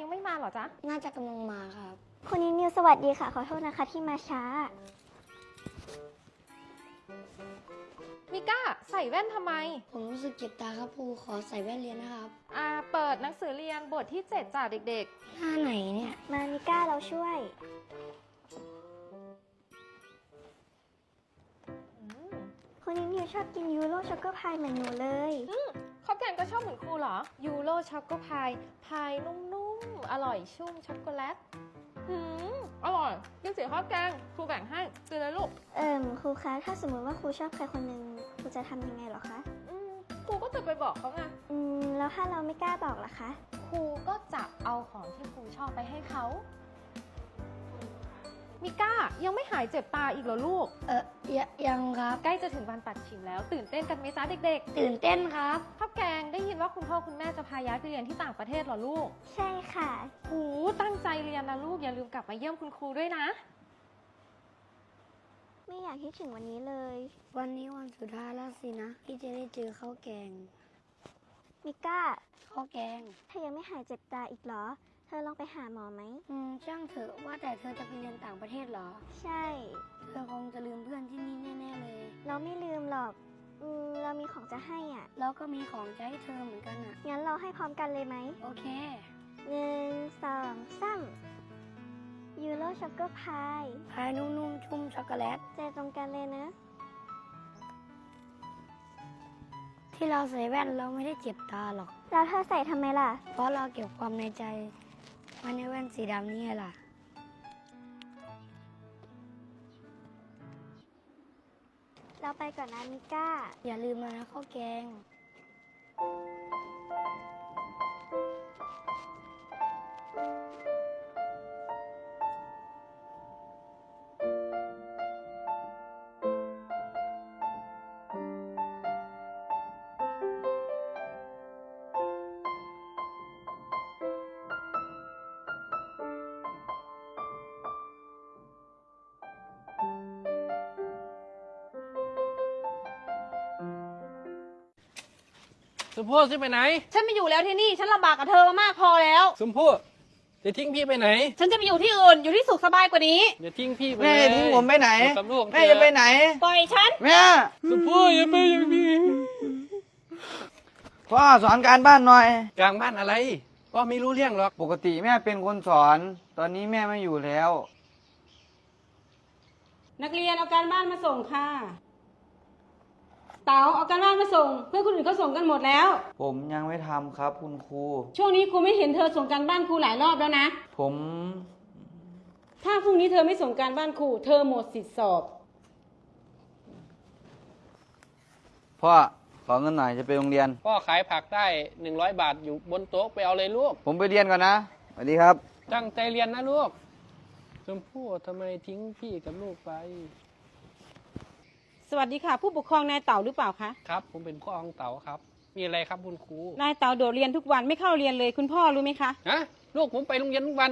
ยังไม่มาเหรอจ๊ะ น่าจะกำลังมาครับคุณนิวนิวสวัสดีค่ะ ขอโทษนะคะที่มาช้า มิก้าใส่แว่นทำไม ผมรู้สึกเจ็บตาครับครูขอใส่แว่นเรียนนะครับอ่าเปิดหนังสือเรียนบทที่ 7จ้ะเด็กหน้าไหนเนี่ย มามิก้าเราช่วย ๆ อืมคุณนิวนิวชอบกินยูโรช็อกโกพายเหมือนหนูเลย ข้าวแกงก็ชอบเหมือนครูเหรอ ยูโรช็อกโกพาย พายนุ่มๆ อร่อยชุ่มช็อกโกแลตหืม อร่อยกินเสียข้าวแกงครูแบ่งให้กินเลยลูก เอิ่มครูคะ ถ้าสมมติว่าครูชอบใครคนหนึ่งครูจะทำยังไงเหรอคะ อืมครูก็จะไปบอกเขาไง อืม แล้วถ้าเราไม่กล้าบอกล่ะคะ ครูก็จะเอาของที่ครูชอบไปให้เขา มิก้ายังไม่หายเจ็บตาอีกเหรอลูก เออยยังครับ ใกล้จะถึงวันปัดฉิมแล้ว ตื่นเต้นกันไหมจ๊ะเด็กตื่นเต้นครับ ๆข้าวแกงได้ยินว่าคุณพ่อคุณแม่จะพาย้ายไปเรียนที่ต่างประเทศเหรอลูกใช่ค่ะ หูตั้งใจเรียนนะลูกอย่าลืมกลับมาเยี่ยมคุณครูด้วยนะ ไม่อยากคิดถึงวันนี้เลย วันนี้วันสุดท้ายแล้วสินะที่จะได้เจอข้าวแกงมิก้า ข้าวแกง เธอยังไม่หายเจ็บตาอีกเหรอ เธอลองไปหาหมอไหม อืมช่างเถอะว่าแต่เธอจะไปเรียนต่างประเทศเหรอ ใช่ เธอคงจะลืมเพื่อนที่นี่แน่ๆเลย เราไม่ลืมหรอก อืมเรามีของจะให้อะ แล้วก็มีของจะให้เธอเหมือนกันอะ งั้นเราให้พร้อมกันเลยไหมโอเค หนึ่งสองสามยูโรช็อกโกพายพายนุ่มๆ ชุ่มช็อกโกแลตใจตรงกันเลยนะ ที่เราใส่แว่นเราไม่ได้เจ็บตาหรอก แล้วเธอใส่ทำไมล่ะ เพราะเราเก็บความในใจไว้ในแว่นสีดำนี่ไงล่ะ เราไปก่อนนะมิก้า อย่าลืมนะนะข้าวแกง สมพู่จะไปไหน ฉันไม่อยู่แล้วที่นี่ ฉันลำบากกับเธอมามากพอแล้ว สมพู่จะทิ้งพี่ไปไหน ฉันจะไปอยู่ที่อื่น อยู่ที่สุขสบายกว่านี้ อย่าทิ้งพี่ไปแม่เลยทิ้งผมไปไหน อยู่กับลูกแม่จะไปไหน ปล่อยฉัน แม่ สมพู่อย่าไปอย่างนี้พ่อสอนการบ้านหน่อย กลางบ้านอะไรพ่อไม่รู้เรื่องหรอก ปกติแม่เป็นคนสอน ตอนนี้แม่ไม่อยู่แล้ว นักเรียนเอาการบ้านมาส่งค่ะ เต๋าเอาการบ้านมาส่ง เพื่อนคนอื่นเขาส่งกันหมดแล้ว ผมยังไม่ทำครับคุณครู ช่วงนี้ครูไม่เห็นเธอส่งการบ้านครูหลายรอบแล้วนะ ผม ถ้าพรุ่งนี้เธอไม่ส่งการบ้านครูเธอหมดสิทธิสอบ พ่อ ขอเงินหน่อยจะไปโรงเรียน พ่อขายผักได้หนึ่งร้อยบาทอยู่บนโต๊ะไปเอาเลยลูกผมไปเรียนก่อนนะสวัสดีครับ ตั้งใจเรียนนะลูกชมพู่ทำไมทิ้งพี่กับลูกไป สวัสดีค่ะ ผู้ปกครองนายเต๋าหรือเปล่าคะครับ ผมเป็นพ่อของเต๋าครับ มีอะไรครับคุณครูนายเต๋าโดดเรียนทุกวันไม่เข้าเรียนเลยคุณพ่อรู้ไหมคะฮะลูกผมไปโรงเรียนทุกวัน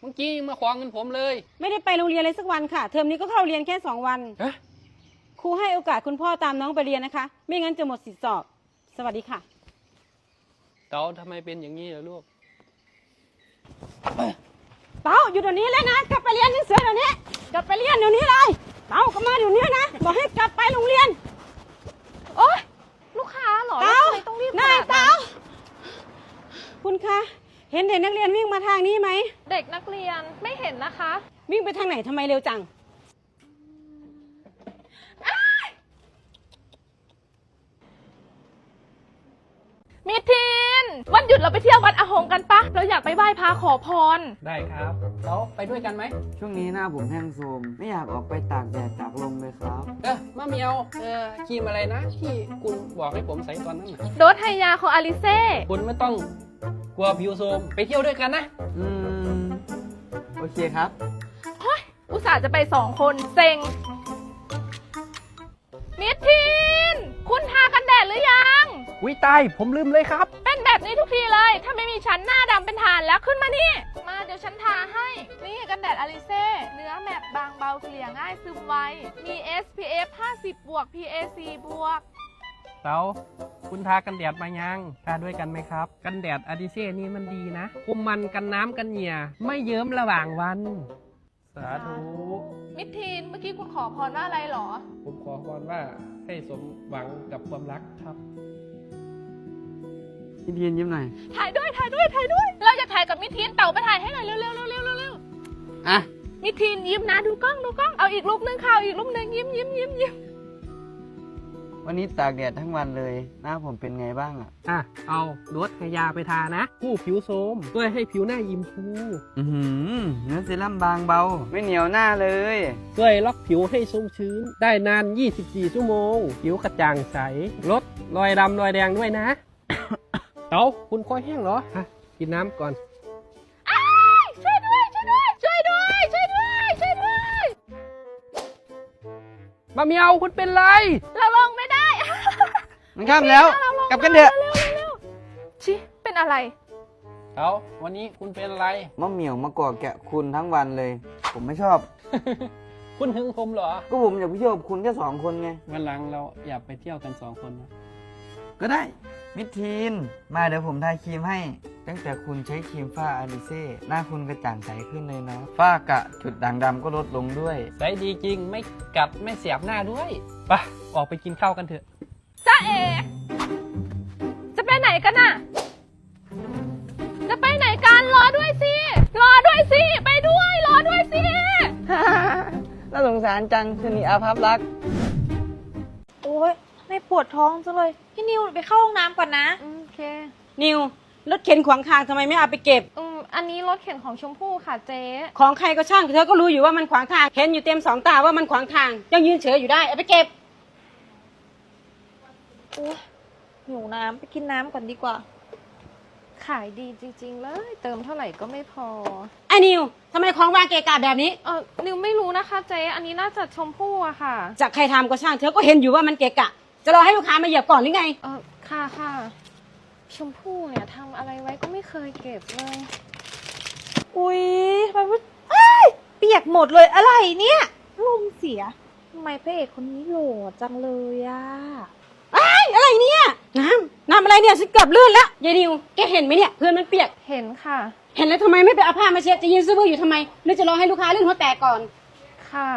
เมื่อกี้ยังมาขวางเงินผมเลยไม่ได้ไปโรงเรียนเลยสักวันค่ะ เทอมนี้ก็เข้าเรียนแค่สองวันฮะครูให้โอกาสคุณพ่อตามน้องไปเรียนนะคะ ไม่งั้นจะหมดสิทธิสอบ สวัสดีค่ะ เต๋าทำไมเป็นอย่างนี้ล่ะลูก เต้าอยู่เดี๋ยวนี้เลยนะ กลับไปเรียนหนังสือเดี๋ยวนี้กลับไปเรียนเดี๋ยวนี้เลย เต้ากลับมาเดี๋ยวนี้นะบอกให้กลับไปโรงเรียน โอ๊ยลูกค้าเหรอแล้วเต้าทำไมต้องรีบขนายนาดนั้นเต้าคุณคะเห็นเด็กนักเรียนวิ่งมาทางนี้ไหม เด็กนักเรียนไม่เห็นนะคะ วิ่งไปทางไหนทำไมเร็วจังมิทีน วันหยุดเราไปเที่ยววัดอาหงกันปะเราอยากไปไหว้พระขอพร ได้ครับแล้วไปด้วยกันไหมช่วงนี้หน้าผมแห้งโทรมไม่อยากออกไปตากแดดตากลมเลยครับ เออมาเมียวเออครีมอะไรนะ ที่คุณบอกให้ผมใส่ตอนนั้นน่ะโดสไฮยาของอาริเซ่คุณไม่ต้องกลัวผิวโทรมไปเที่ยวด้วยกันนะ อืม โอเคครับ อุตส่าห์จะไปสองคนเซ็งมิทีนคุณทากันแดดหรือยัง วิตายผมลืมเลยครับ เป็นแบบนี้ทุกทีเลย ถ้าไม่มีฉันหน้าดำเป็นฐานแล้วขึ้นมานี่ มาเดี๋ยวฉันทาให้ นี่กันแดดอลิเซ่ เนื้อแมตต์บางเบาเกลี่ยง่ายซึมไว มี SPF 50บวก PAC บวก เต๋าคุณทากันแดดมายัง ทาด้วยกันไหมครับ กันแดดอาดิเซ่นี่มันดีนะ คุมมันกันน้ำกันเหงี่ย ไม่เยิ้มระหว่างวัน สาธุ มิดทีน เมื่อกี้คุณขอพรว่าอะไรเหรอ ผมขอพรว่าให้สมหวังกับความรักครับ พี่เทียนยิ้มหน่อย ถ่ายด้วยถ่ายด้วยถ่ายด้วย เราจะถ่ายกับมิดทีนเต่าไปถ่ายให้หน่อยเร็วๆเร็วๆเร็วๆเร็วอะๆมิดทีนยิ้มนะดูกล้องดูกล้องเอาอีกรูปนึงค่ะเอาอีกรูปนึงยิ้มยิ้มยิ้มยิ้มวันนี้ตากแดดทั้งวันเลย หน้าผมเป็นไงบ้างอะ อะ เอาลดขยาไปทานะผู้ผิวโทรมช่วยให้ผิวหน้ายิ้มฟูอือหือเนื้อเซรั่มบางเบา ไม่เหนียวหน้าเลยช่วยล็อกผิวให้ชุ่มชื้น ได้นาน 24 ชั่วโมง ผิวกระจ่างใส ลดรอยดำรอยแดงด้วยนะ เต๋าคุณคอยแห้งเหรอฮะกินน้ำก่อนช่วยด้วย ช่วยด้วย ช่วยด้วย ช่วยด้วย ช่วยด้วย มาเมียวคุณเป็นไร เราลงไม่ได้ มันข้ามแล้ว กลับกันเถอะชิ เป็นอะไร เต๋าวันนี้คุณเป็นอะไร มะเหมี่ยวมากอดแกะคุณทั้งวันเลย ผมไม่ชอบ คุณหึงผมเหรอ ก็ผมอยากไปเที่ยวกับคุณแค่สองคนไง วันหลังเราอยากไปเที่ยวกันสองคนนะก็ได้ มิดทีน มาเดี๋ยวผมทาครีมให้ ตั้งแต่คุณใช้ครีมฝ้าอาริเซ่หน้าคุณกระจ่างใสขึ้นเลยเนาะฝ้ากระจุดด่างดำก็ลดลงด้วย ใสดีจริงไม่กัดไม่เสียบหน้าด้วยไปะออกไปกินข้าวกันเถอะ จ้าเอ จะไปไหนกันน่ะ จะไปไหนกันรอด้วยสิ รอด้วยสิ ไปด้วย รอด้วยสิ น่าสงสารจังคืนนี้อาภัพรักโอ้ย ไม่ปวดท้องจังเลย พี่นิวไปเข้าห้องน้ำก่อนนะโอเคนิวรถเข็นขวางทางทำไมไม่เอาไปเก็บ อืมอันนี้รถเข็นของชมพู่ค่ะเจ๊ของใครก็ช่างเธอก็รู้อยู่ว่ามันขวางทางเห็นอยู่เต็มสองตาว่ามันขวางทาง ยังยืนเฉยอยู่ได้เอาไปเก็บ โอ้ยหิวน้ำไปกินน้ำก่อนดีกว่า ขายดีจริง ๆ เลย เติมเท่าไหร่ก็ไม่พอ ไอ้นิวทำไมของวางเกะกะแบบนี้ เออนิวไม่รู้นะคะเจ๊อันนี้น่าจะชมพู่อะค่ะ จากใครทำก็ช่างเธอก็เห็นอยู่ว่ามันเกะกะ จะรอให้ลูกค้ามาเหยียบก่อนหรือไง เออค่ะค่ะ ชมพู่เนี่ยทำอะไรไว้ก็ไม่เคยเก็บเลย อุ้ยทำไมว่าอ้ายเปียกหมดเลยอะไรเนี่ยลมเสียทำไมพระเอกคนนี้โหล่จังเลยอะอะไรเนี่ยน้ำน้ำอะไรเนี่ยฉันเกือบลื่นแล้วยายนิวแกเห็นไหมเนี่ยเพื่อนมันเปียก เห็นค่ะ เห็นแล้วทำไมไม่ไปเอาผ้ามาเช็ดจะยืนซื้อบื้ออยู่ทำไมหรือจะรอให้ลูกค้าลื่นหัวแตกก่อน ค่ะ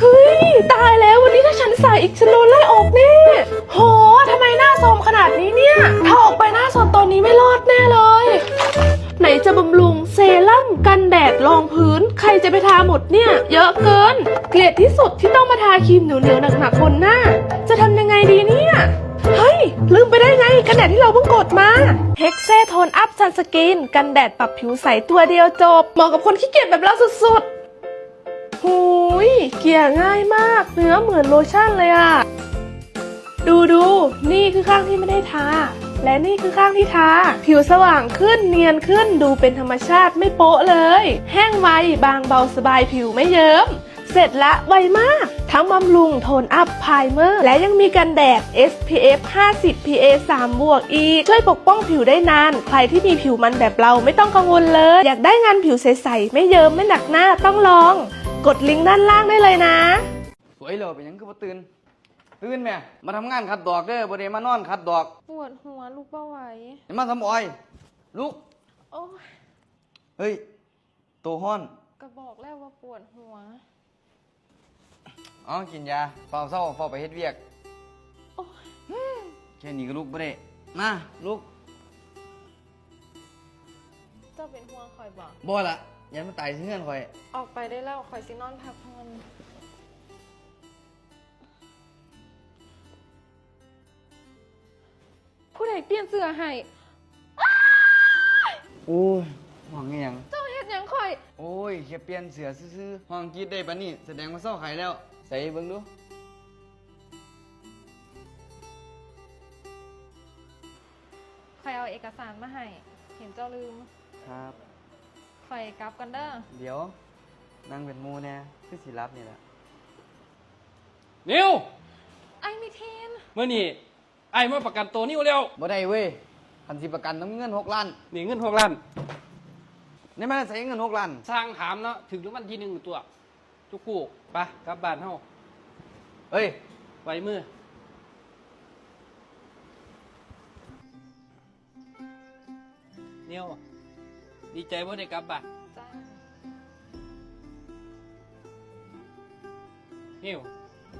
เฮ้ย ตายแล้ววันนี้ถ้าฉันใส่อีกฉันโดนไล่ออกแน่โหทำไมหน้าโทรมขนาดนี้เนี่ย ถ้าออกไปหน้าสดตอนนี้ไม่รอดแน่เลย ไหนจะบำรุงเซรั่มกันแดดรองพื้น ใครจะไปทาหมดเนี่ย เยอะเกิน เกลียดที่สุดที่ต้องมาทาครีมเหนียวๆหนักๆบนหน้า จะทำยังไงดีเนี่ยเฮ้ย ลืมไปได้ไง กันแดดที่เราเพิ่งกดมาเฮกเซโทนอัพซันสกิน กันแดดปรับผิวใสตัวเดียวจบ เหมาะกับคนขี้เกียจแบบเราสุดๆ หูยเกี่ยง่ายมาก เนื้อเหมือนโลชั่นเลยอะดูดูนี่คือข้างที่ไม่ได้ทา และนี่คือข้างที่ทา ผิวสว่างขึ้นเนียนขึ้นดูเป็นธรรมชาติไม่โป๊ะเลย แห้งไวบางเบาสบายผิวไม่เยิ้มเสร็จละไวมาก ทั้งบำรุงโทนอัพไพรเมอร์ และยังมีกันแดด SPF 50 PA 3บวกอีช่วยปกป้องผิวได้นาน ใครที่มีผิวมันแบบเราไม่ต้องกังวลเลย อยากได้งานผิวใส ๆ ไม่เยิ้มไม่หนักหน้าต้องลอง กดลิงก์ด้านล่างได้เลยนะ สวยเลยเป็นหยังคือบ่ตื่น ตื่นแม่ มาทำงานขัดดอกเด้อบ่ได้มานอนขัดดอกปวดหัวลูกเบาไหว อย่ามาทำอ้อย ลุก โอ้ยเฮ้ย โตห้อน ก็บอกแล้วว่าปวดหัวอ๋อกินยาเฝ้าเศร้าเฝ้าไปเฮ็ดเวียก โอ้ยแค่นี้ก็ลุกบ่ได้มาลุกเจ้าเป็นห่วงคอยบอกบ่ละ อยันมาตายสิเงื่อนข่อย ออกไปได้แล้วคอยซินอนพักผ่อนผู้ใดเปลี่ยนเสื้อให้โอ้ยห้องอีหยังเจ้าเฮ็ดหยังคอย โอ้ยแค่เปลี่ยนเสือซื่อๆห้องกรีดได้ปะนี่แสดงว่าเศร้าไข่แล้ว ใส่เบิ่งดู คอยเอาเอกสารมาให้ เห็นเจ้าลืม ครับ ข่อยกลับกันเด้อ เดี๋ยว นั่งเป็นมูแน่คือสิรับนี่แหละนิวไอมีเทน เมื่อนี่ไอมื่อประกันตัวนิวแล้วบ่ได้เว้ยพันสิประกันต้องเงินหกล้านนี่เงินหกล้านนี่มัใส่เงินหกล้านสร้างถามเนาะถึงแล้วมันทีหนึ่งตัว จุกกูไปกลับบ้านเฮาเอ้ยไว้มือเนิว ดีใจว่าได้กลับบ้านจ้านิว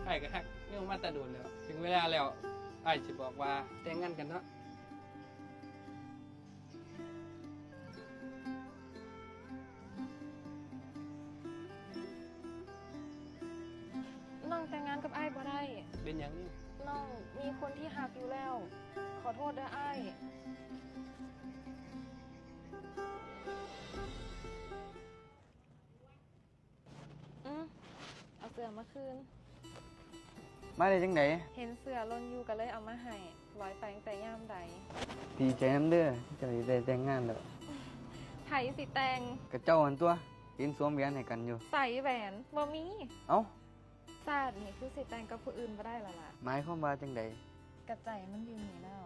ไอ้ก็ฮักนิวมาแตะโดนแล้ว ถึงเวลาแล้วไอ้สิบอกว่าแต่งงานกันเนาะน้องแต่งงานกับไอ้ายบ่ได้ เป็นอย่างนี้ น้องมีคนที่หักอยู่แล้ว ขอโทษด้วยไอ้าย เอาเสือมาคืน มาได้จังไดเห็นเสือลนอยู่ก็เลยเอามาให้ร้อยไปตั้งแต่ย่ามใดดีใจน้ำเด้อที่เจะได้แต่งงานแล้วไถสิแตงกระเจ้าหันตัวยินสวมแหวนให้กันอยู่ ใส่แหวนบ่มีเอ้าซาดนี่คือสิแตงกับผู้อื่นบ่ได้และล่ะหมายความว่าจังไดกระใจมันอยู่นี่แล้ว